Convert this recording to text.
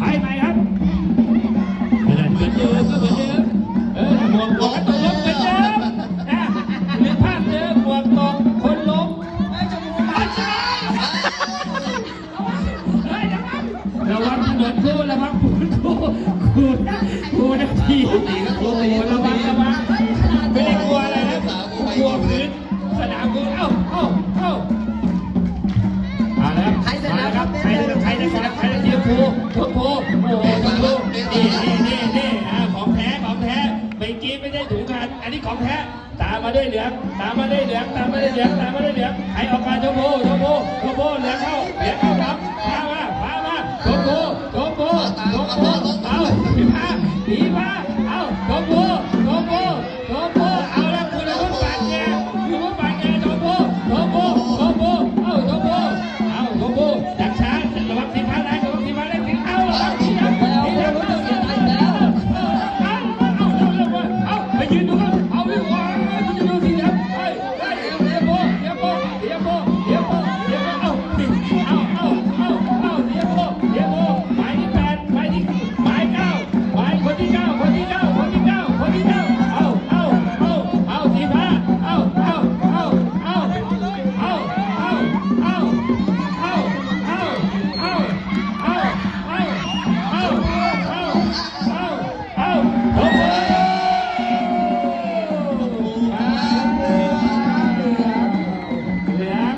ไปไปครับเหมือนเดิมก็เหมือนเดิมเออหมวกหมวกตกลงเหมือนเดิมนะหรือภาพเดิมหมวกตกคนล้มไอ้จมูกอาชาระวังระวังถนนคู่ระวังปูนคู่คู่คู่นาทีระวังระวังไม่ได้กลัวอะไรนะกลัวพื้นสนามกู ชมพูโอ้โหชมพูนี่นี่นี่นี่อ่าของแท้ของแท้เมื่อกี้ไม่ได้ถุงกันอันนี้ของแท้ตามมาด้วยเหลืองตามมาด้วยเหลืองตามมาด้วยเหลืองตามมาด้วยเหลืองใครออกมาชมพูชมพูชมพูเหลืองเข้าเหลืองเข้าครับพามาพามาชมพูชมพูชมพูเอาผีพาผีพาเอาชมพู now.